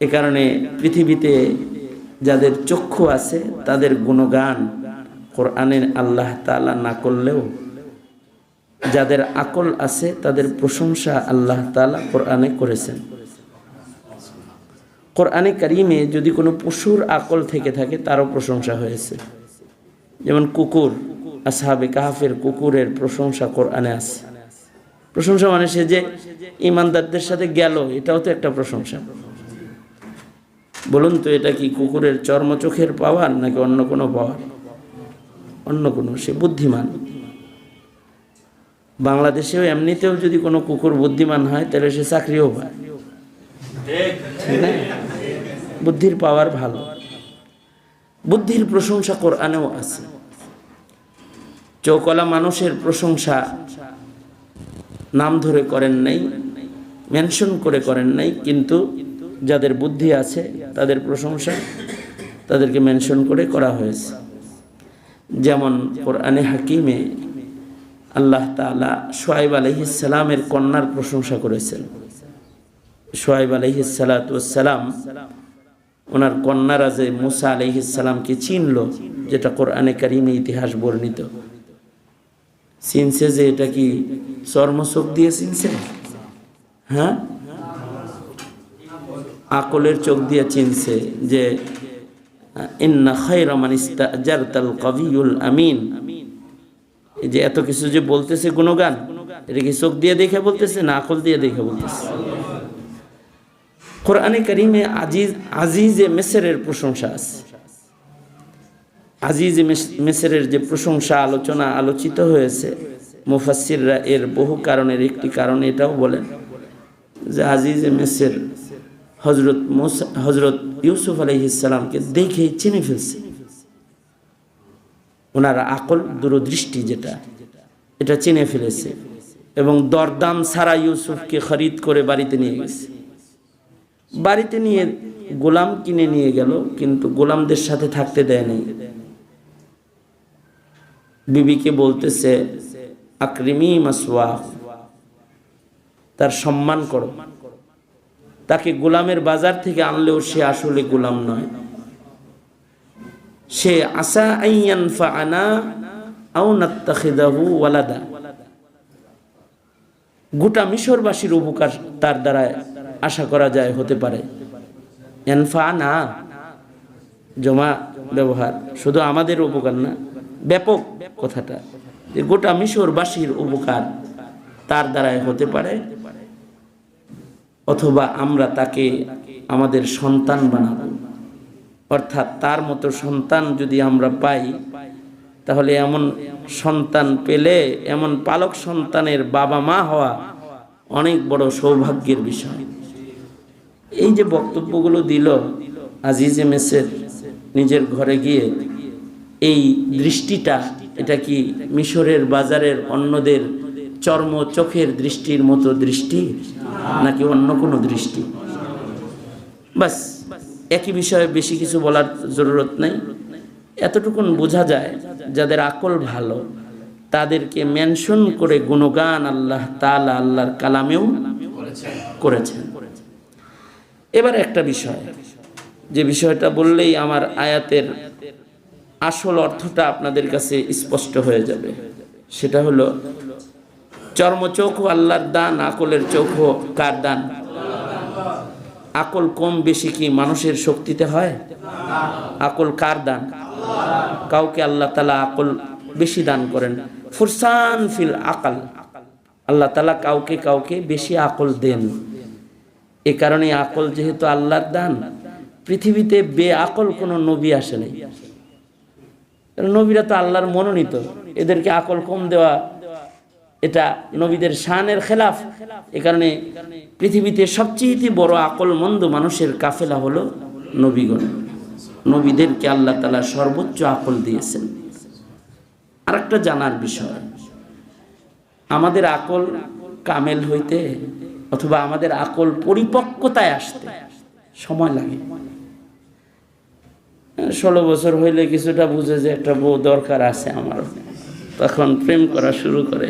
এ কারণে পৃথিবীতে যাদের চক্ষু আছে, তাদের গুণগান কোরআনের আল্লাহ তাআলা না করলেও যাদের আকল আছে, তাদের প্রশংসা আল্লাহ তাআলা কোরআনে করেছেন। কোরআনে কারিমে যদি কোনো পশুর আকল থেকে থাকে, তারও প্রশংসা হয়েছে। যেমন কুকুর, আসহাবে কাহাফের কুকুরের প্রশংসা কোরআনে আছে। প্রশংসা মানে সে যে ইমানদারদের সাথে গেল, এটাও তো একটা প্রশংসা। বলুন তো, এটা কি কুকুরের চর্মচোখের পাওয়ার নাকি অন্য কোনো পাওয়ার? অন্য কোনো, সে বুদ্ধিমান। বাংলাদেশেও এমনিতেও যদি কোনো কুকুর বুদ্ধিমান হয়, তাহলে সে চাকরিও পায়। বুদ্ধির পাওয়ার ভালো। বুদ্ধির প্রশংসা কোরআনেও আছে। চৌকলা মানুষের প্রশংসা নাম ধরে করেন নাই, মেনশন করে করেন নাই, কিন্তু যাদের বুদ্ধি আছে, তাদের প্রশংসা তাদেরকে মেনশন করে করা হয়েছে। যেমন কোরআনে হাকিমে আল্লাহ তাআলা সোয়াইব আলহিসালামের কন্যার প্রশংসা করেছেন। সোয়াইব আলহিসালাম ওনার কন্যারা যে মুসা আলহিসামকে চিনল, যেটা কোরআনে কারিমে ইতিহাস বর্ণিত। চিনছে যে এটা কি চর্মচোখ দিয়ে চিনছে? হ্যাঁ? আকলের চোখ দিয়ে চিনছে যে মান আমিন। যে এত কিছু যে বলতেছে গুণগান, এটা কি চোখ দিয়ে দেখে বলতেছে না আকল দিয়ে দেখে বলতেছে? কোরআনে কারিমে আজিজ, আজিজে মেসেরের প্রশংসা আছে। আজিজে মেসেরের যে প্রশংসা, আলোচনা আলোচিত হয়েছে মুফাসিররা এর বহু কারণের একটি কারণ এটাও বলেন যে আজিজে মেসের হজরত হজরত ইউসুফ আলহিসামকে দেখেই চিনে ফেলছে। ওনার আকল, দূরদৃষ্টি যেটা, এটা চিনে ফেলেছে এবং দরদাম ছাড়া ইউসুফকে খরিদ করে বাড়িতে নিয়ে গেছে। বাড়িতে নিয়ে গোলাম কিনে নিয়ে গেল, কিন্তু গোলামদের সাথে থাকতে দেয় নাই। বিবিকে বলতেছে, আক্রিমি মাসওয়া তার সম্মান করো। তাকে গোলামের বাজার থেকে আনলেও সে আসলে গোলাম নয়। সে আসা ওয়ালাদা। গোটা মিশরবাসীর উপকার তার দ্বারা আশা করা যায় হতে পারে। না জমা ব্যবহার, শুধু আমাদের উপকার না, ব্যাপক কথাটা। গোটা মিশরবাসীর উপকার তার দ্বারাই হতে পারে। অথবা আমরা তাকে আমাদের সন্তান বানাবো। অর্থাৎ তার মতো সন্তান যদি আমরা পাই, তাহলে এমন সন্তান পেলে, এমন পালক সন্তানের বাবা মা হওয়া অনেক বড় সৌভাগ্যের বিষয়। এই যে বক্তব্যগুলো দিল আজিজে মেসের নিজের ঘরে গিয়ে, এই দৃষ্টিটা, এটা কি মিশরের বাজারের অন্যদের চর্ম চোখের দৃষ্টির মতো দৃষ্টি? নাকি অন্য কোনো দৃষ্টি? বাস, একই বিষয়ে বেশি কিছু বলার জরুরত নাই। এতটুকুন বোঝা যায়, যাদের আকল ভালো, তাদেরকে মেনশন করে গুণগান আল্লাহ তালা আল্লাহর কালামেও করেছেন। এবার একটা বিষয়, যে বিষয়টা বললেই আমার আয়াতের আসল অর্থটা আপনাদের কাছে স্পষ্ট হয়ে যাবে। সেটা হলো চর্মচোখও আল্লাহর দান, আকলের চোখও কার দান? আকল কম বেশি কি মানুষের শক্তিতে হয়? আকল কার দান? কাউকে আল্লাহ তালা আকল বেশি দান করেন। ফুরসান ফিল আকাল। আল্লাহ তালা কাউকে কাউকে বেশি আকল দেন। এ কারণে আকল যেহেতু আল্লাহর দান, পৃথিবীতে বে আকল কোনো নবী আসে নাই। নবীরা তো আল্লাহর মনোনীত। এদেরকে আকল কম দেওয়া এটা নবীদের শানের খেলাফ। এ কারণে পৃথিবীতে সবচেয়ে বড় আকল মন্দ মানুষের কাফেলা হলো নবীগণ। নবীদেরকে আল্লাহ তালা সর্বোচ্চ আকল দিয়েছেন। আর একটা জানার বিষয়, আমাদের আকল কামেল হইতে অথবা আমাদের আকল পরিপক্কতায় আসতে সময় লাগে। ষোলো বছর হইলে কিছুটা বুঝে যে একটা বউ দরকার আছে আমার। তখন প্রেম করা শুরু করে।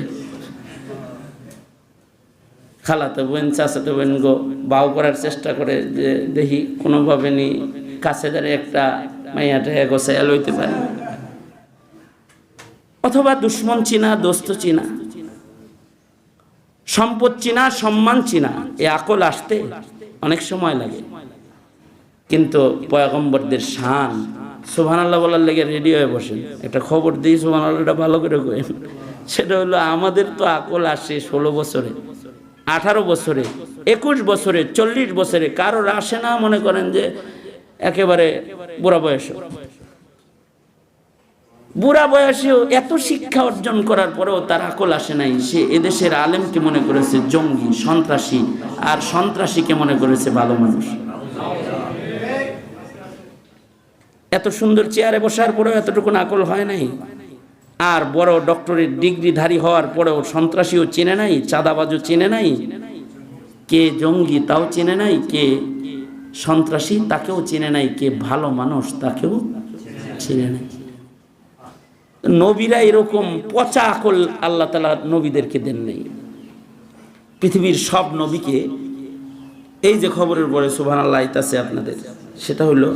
খালাতো বোন, চাচাতো বোন গো, বাউ করার চেষ্টা করে যে দেখি কোনোভাবে নি কাছে দাঁড়িয়ে একটা মাইয়াটা গোসাইয়া লইতে পারে। অথবা দুশ্মন চিনা, দোস্ত চিনা, সম্পদ চিনা, সম্মান চিনা, এ আকল আসতে অনেক সময় লাগে। কিন্তু পয়গম্বরদের শান সোহান আল্লাহ বলার লেগে রেডি হয়ে বসেন। একটা খবর দিই সোহান আল্লাহটা ভালো করে কইন। সেটা হলো, আমাদের তো আকল আসে ষোলো বছরে। আঠারো বছরে, একুশ বছরে, চল্লিশ বছরে, কারোর আসে না মনে করেন যে একেবারে বুড়া বয়স। বুড়া বয়সেও এত শিক্ষা অর্জন করার পরেও তার আকল আসে নাই। সে এদেশের আলেমকে মনে করেছে? জঙ্গি, সন্ত্রাসী, আর সন্ত্রাসীকে মনে করেছে ভালো মানুষ। এত সুন্দর চেয়ারে বসার পরেও এতটুকু আকল হয় নাই। আর বড় ডক্টরের ডিগ্রিধারী হওয়ার পরেও সন্ত্রাসীও চেনে নাই, চাঁদাবাজও চেনে নাই। কে জঙ্গি তাও চেনে নাই, কে সন্ত্রাসী তাকেও চেনে নাই, কে ভালো মানুষ তাকেও চেনে নাই। নবীরা এরকম পচা আকল আল্লাহ তালা নবীদেরকে দেন নাই। পৃথিবীর সব নবীকে এই যে খবরের পরে সুবাহ আল্লাহ আছে আপনাদের, সেটা হলো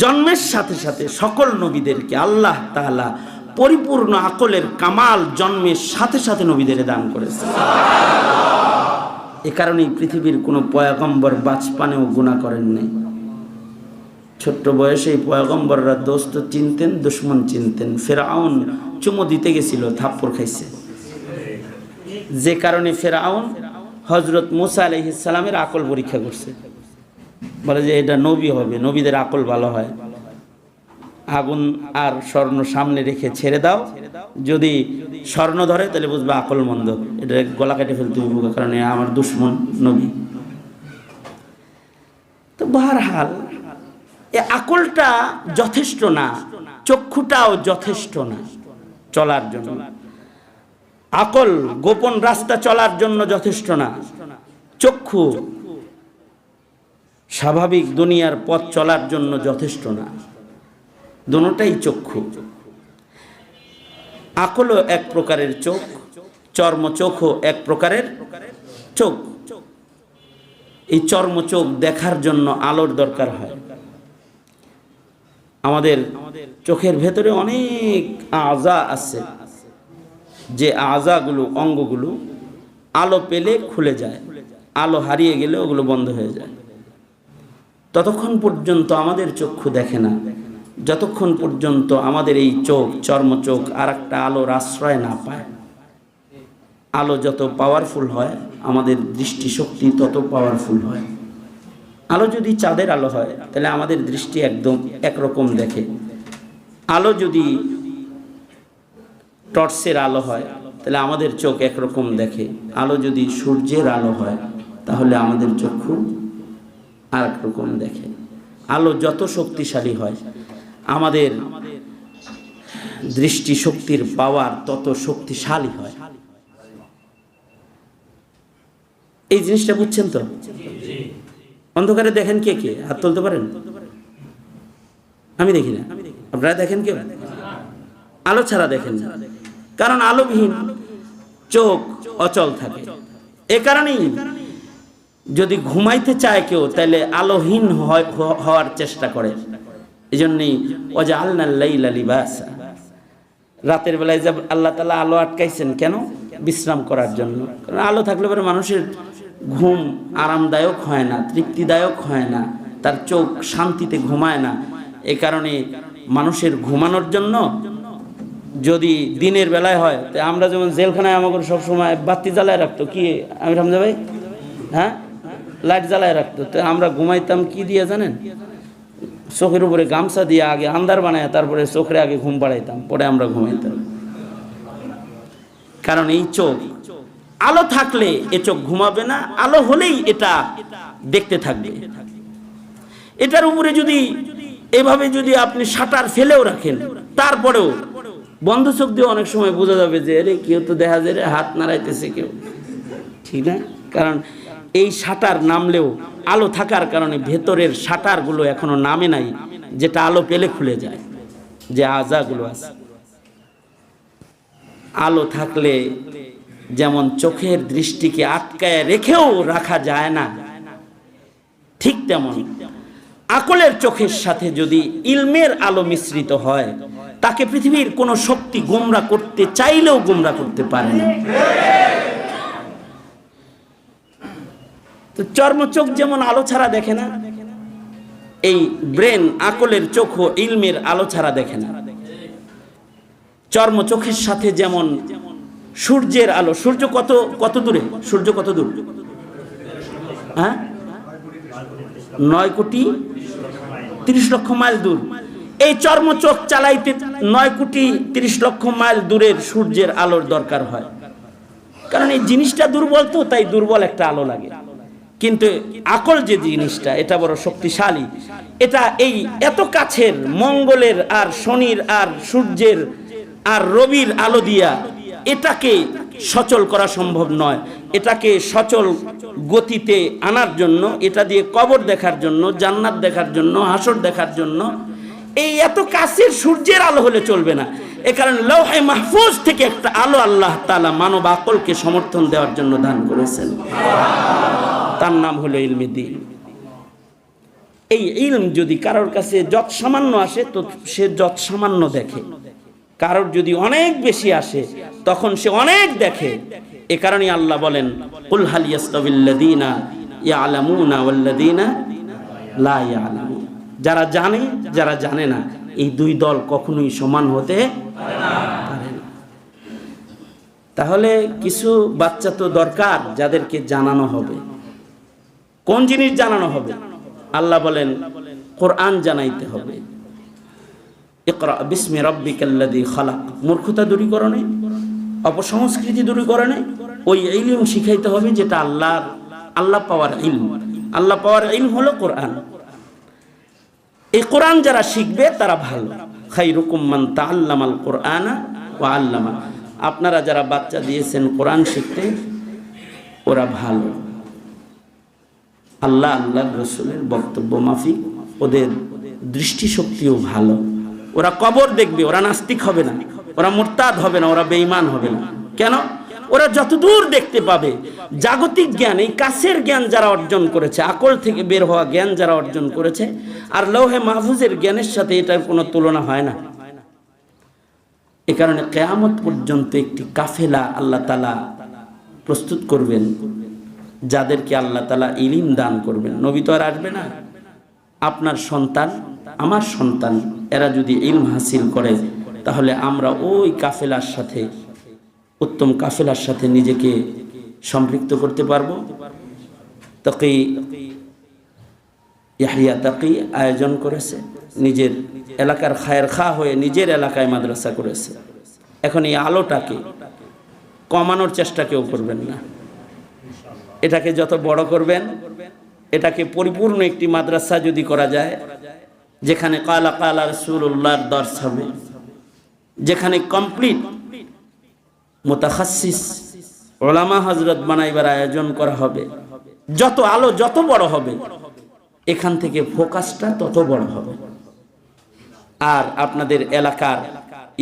জন্মের সাথে সাথে সকল নবীদেরকে আল্লাহ তাআলা পরিপূর্ণ আকলের কামাল জন্মের সাথে সাথে নবীদের দান করেছে। এ কারণেই পৃথিবীর কোনো পয়াগম্বর বাজপানেও গুণা করেন নাই। ছোট্ট বয়সে পয়াগম্বররা দোস্ত চিনতেন, দুশ্মন চিনতেন। ফেরাউন চুমো দিতে গেছিল, থাপ্পড় খাইছে। যে কারণে ফেরাউন হজরত মুসা আলহিসালামের আকল পরীক্ষা করছে। বলে যে এটা নবী হবে, নবীদের আকল ভালো হয়। আগুন আর স্বর্ণ সামনে রেখে ছেড়ে দাও। যদি স্বর্ণ ধরে, তাহলে বুঝবে আকল মন্দ। এটা গলা কেটে ফেলতে হবে কারণ আমার দুশ্মন নবী। তো বারহাল এ আকলটা যথেষ্ট না, চক্ষুটাও যথেষ্ট না চলার জন্য। আকল গোপন রাস্তা চলার জন্য যথেষ্ট না, চক্ষু স্বাভাবিক দুনিয়ার পথ চলার জন্য যথেষ্ট না। দুটাই চক্ষু। আকলও এক প্রকারের চোখ চর্ম চোখও এক প্রকারের চোখ। এই চর্ম চোখ দেখার জন্য আলোর দরকার হয়। আমাদের চোখের ভেতরে অনেক আজা আছে। যে আজাগুলো, অঙ্গগুলো আলো পেলে খুলে যায়। আলো হারিয়ে গেলে ওগুলো বন্ধ হয়ে যায়। ততক্ষণ পর্যন্ত আমাদের চক্ষু দেখে না। যতক্ষণ পর্যন্ত আমাদের এই চোখ চর্ম চোখ আর একটা আলোর আশ্রয় না পায়, আলো যত পাওয়ারফুল হয়, আমাদের দৃষ্টিশক্তি তত পাওয়ারফুল হয়। আলো যদি চাঁদের আলো হয়, তাহলে আমাদের দৃষ্টি একদম একরকম দেখে। আলো যদি টর্চের আলো হয়, তাহলে আমাদের চোখ একরকম দেখে। আলো যদি সূর্যের আলো হয়, তাহলে আমাদের চক্ষু আর রকম দেখে। আলো যত শক্তিশালী হয় আমাদের দৃষ্টি শক্তির পাওয়ার তত শক্তিশালী হয়। এই জিনিসটা বুঝছেন তো? অন্ধকারে দেখেন কে কে? হাত তুলতে পারেন? আমি দেখি না। আপনারা দেখেন কেউ? আলো ছাড়া দেখেন কারণ আলোবিহীন চোখ অচল থাকে। এ কারণেই যদি ঘুমাইতে চায় কেউ তাহলে আলোহীন হওয়ার চেষ্টা করে। এই জন্যই অজা আল্লাহ রাতের বেলায় যে আল্লাহ তালা আলো আটকাইছেন কেন? বিশ্রাম করার জন্য। কারণ আলো থাকলে পরে মানুষের ঘুম আরামদায়ক হয় না, তৃপ্তিদায়ক হয় না, তার চোখ শান্তিতে ঘুমায় না। এ কারণে মানুষের ঘুমানোর জন্য যদি দিনের বেলায় হয়, তো আমরা যেমন জেলখানায় আমাকে সবসময় বাতি জ্বালায় রাখতো, কি আমি রামজা ভাই? হ্যাঁ? লাইট জ্বালায় রাখতো, তো আমরা ঘুমাইতাম কি দিয়ে জানেন? চোখের উপরে গামছা দিয়ে আগে আন্দার বানায় তারপরে চোখে আগে ঘুম পাড়াইতাম, পরে আমরা ঘুমাইতাম। কারণ এই চোখ, আলো থাকলে এ চোখ ঘুমাবে না, আলো হলেই এটা দেখতে থাকবে। এটার উপরে যদি, এভাবে যদি আপনি সাঁটার ফেলেও রাখেন, তারপরেও বন্ধ চোখ দিয়ে অনেক সময় বোঝা যাবে যে রে কেউ তো দেখা যায় রে, হাত নাড়াইতেছে কেউ। ঠিক না? কারণ এই শাটার নামলেও আলো থাকার কারণে ভেতরের শাটারগুলো এখনও নামে নাই, যেটা আলো পেলে খুলে যায়, যে আজাগুলো আছে। আলো থাকলে যেমন চোখের দৃষ্টিকে আটকায় রেখেও রাখা যায় না, ঠিক তেমন আকলের চোখের সাথে যদি ইলমের আলো মিশ্রিত হয়, তাকে পৃথিবীর কোনো শক্তি গুমরা করতে চাইলেও গুমরা করতে পারে না। তো চর্মচোখ যেমন আলো ছাড়া দেখে না, এই ব্রেন আকলের চোখও ইলমের আলো ছাড়া দেখে না। চর্মচোখের সাথে যেমন সূর্যের আলো, সূর্য কত কত দূরে? সূর্য কত দূর? হ্যাঁ? নয় কোটি তিরিশ লক্ষ মাইল দূর। এই চর্মচোখ চালাইতে নয় কোটি তিরিশ লক্ষ মাইল দূরের সূর্যের আলোর দরকার হয়। কারণ এই জিনিসটা দুর্বল তো, তাই দুর্বল একটা আলো লাগে। কিন্তু আকল যে জিনিসটা, এটা বড় শক্তিশালী। এটা এই এত কাছের মঙ্গলের আর শনির আর সূর্যের আর রবির আলো দিয়া এটাকে সচল করা সম্ভব নয়। এটাকে সচল গতিতে আনার জন্য, এটা দিয়ে কবর দেখার জন্য, জান্নাত দেখার জন্য, হাসর দেখার জন্য, এই এত কাছের সূর্যের আলো হলে চলবে না। এ কারণে লৌহাই মাহফুজ থেকে একটা আলো আল্লাহ তালা মানব আকলকে সমর্থন দেওয়ার জন্য দান করেছেন। তার নাম হলো ইলমে দিন। এই ইলম যদি কারোর কাছে যত সামান্য আসে, তো সে যত সামান্য দেখে। কারোর যদি অনেক বেশি আসে, তখন সে অনেক দেখে। এ কারণে আল্লাহ বলেন যারা জানে যারা জানে না, এই দুই দল কখনোই সমান হতে পারে না। তাহলে কিছু বাচ্চা তো দরকার যাদেরকে জানানো হবে। কোন জিনিস জানানো হবে? আল্লাহ বলেন, কোরআন জানাইতে হবে। ইকরা বিস্মি রব্বিকাল্লাযী খালাক। মূর্খতা দূরীকরণে, অপসংস্কৃতি দূরীকরণে ওই ইলম শিখাইতে হবে যেটা আল্লাহর, আল্লাহ পাওয়ার ইলম। আল্লাহ পাওয়ার ইলম হলো কোরআন। এই কোরআন যারা শিখবে, তারা ভালো। খাইরুকুম মান তাআল্লামাল কোরআনা ওয়া আল্লামা। আপনারা যারা বাচ্চা দিয়েছেন কোরআন শিখতে, ওরা ভালো। আল্লাহ আল্লাহ রসুলের বক্তব্য মাফিক, ওদের দৃষ্টিশক্তিও ভালো। ওরা কবর দেখবে, ওরা নাস্তিক হবে না, ওরা মোরতাদ হবে না, ওরা বেঈমান হবে না। কেন? ওরা যতদূর দেখতে পাবে, জাগতিক জ্ঞান, এই কাছের জ্ঞান যারা অর্জন করেছে, আকল থেকে বের হওয়া জ্ঞান যারা অর্জন করেছে, আর লৌহে মাহফুজের জ্ঞানের সাথে এটার কোনো তুলনা হয় না। এ কারণে কেয়ামত পর্যন্ত একটি কাফেলা আল্লাহ তালা প্রস্তুত করবেন। যাদেরকে আল্লাহ তালা ইলিম দান করবেন। নবী তো আর আসবে না। আপনার সন্তান, আমার সন্তান, এরা যদি ইলম হাসিল করে, তাহলে আমরা ওই কাফেলার সাথে, উত্তম কাফেলার সাথে নিজেকে সম্পৃক্ত করতে পারব। তাকি ইয়াহিয়া তাকি আয়োজন করেছে, নিজের এলাকার খায়ের খা হয়ে নিজের এলাকায় মাদ্রাসা করেছে। এখন এই আলোটাকে কমানোর চেষ্টা কেউ করবেন না। এটাকে যত বড় করবেন, এটাকে পরিপূর্ণ একটি মাদ্রাসা যদি করা যায়, যেখানে কালা কালা রসুল্লাহর দর্শ হবে, যেখানে কমপ্লিট মোতাখাসিস ওলামা হজরত বানাইবার আয়োজন করা হবে, যত আলো যত বড় হবে, এখান থেকে ফোকাসটা তত বড় হবে। আর আপনাদের এলাকার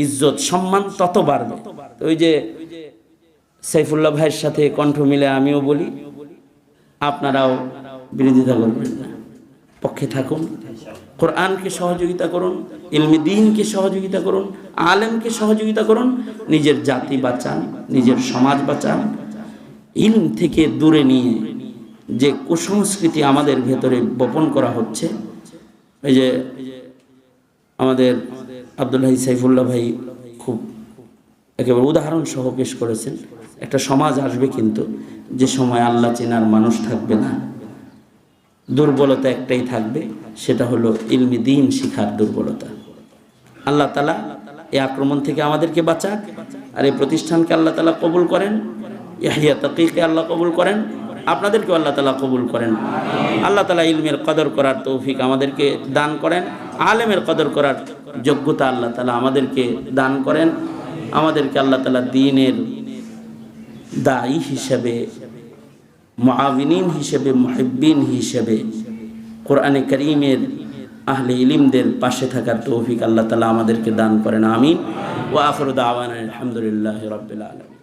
ইজ্জত, সম্মান তত বাড়বে। ওই যে সাইফুল্লাহ ভাইয়ের সাথে কণ্ঠ মিলে আমিও বলি আপনারাও বিরোধিতা করবেন না। পক্ষে থাকুন। কোরআনকে সহযোগিতা করুন, ইলমি দিনকে সহযোগিতা করুন, আলেমকে সহযোগিতা করুন, নিজের জাতি বাঁচান, নিজের সমাজ বাঁচান। ইলম থেকে দূরে নিয়ে যে কুসংস্কৃতি আমাদের ভেতরে বপন করা হচ্ছে, এই যে আমাদের আবদুল্লাহ সাইফুল্লাহ ভাই খুব একেবারে উদাহরণ সহ পেশ করেছেন। একটা সমাজ আসবে কিন্তু যে সময় আল্লাহ চেনার মানুষ থাকবে না, দুর্বলতা একটাই থাকবে, সেটা হলো ইলমি দিন শিখার দুর্বলতা। আল্লাহ তালা এই আক্রমণ থেকে আমাদেরকে বাঁচাক, আর এই প্রতিষ্ঠানকে আল্লাহ তালা কবুল করেন, ইয়াহিয়া তাকিকে আল্লাহ কবুল করেন, আপনাদেরকেও আল্লাহ তালা কবুল করেন। আল্লাহ তালা ইলমের কদর করার তৌফিক আমাদেরকে দান করেন, আলেমের কদর করার যোগ্যতা আল্লাহ তালা আমাদেরকে দান করেন, আমাদেরকে আল্লাহ তালা দিনের দায়ী হিসেবে মহাবিনীন হিসেবে, মুহিব্বিন হিসেবে কোরআনে করিমের আহলে ইলিমদের পাশে থাকার তৌফিক আল্লাহ তালা আমাদেরকে দান করেন, আমিন। ও আফরুদ আওয়ান আলহামদুলিল্লাহ রবিল আলম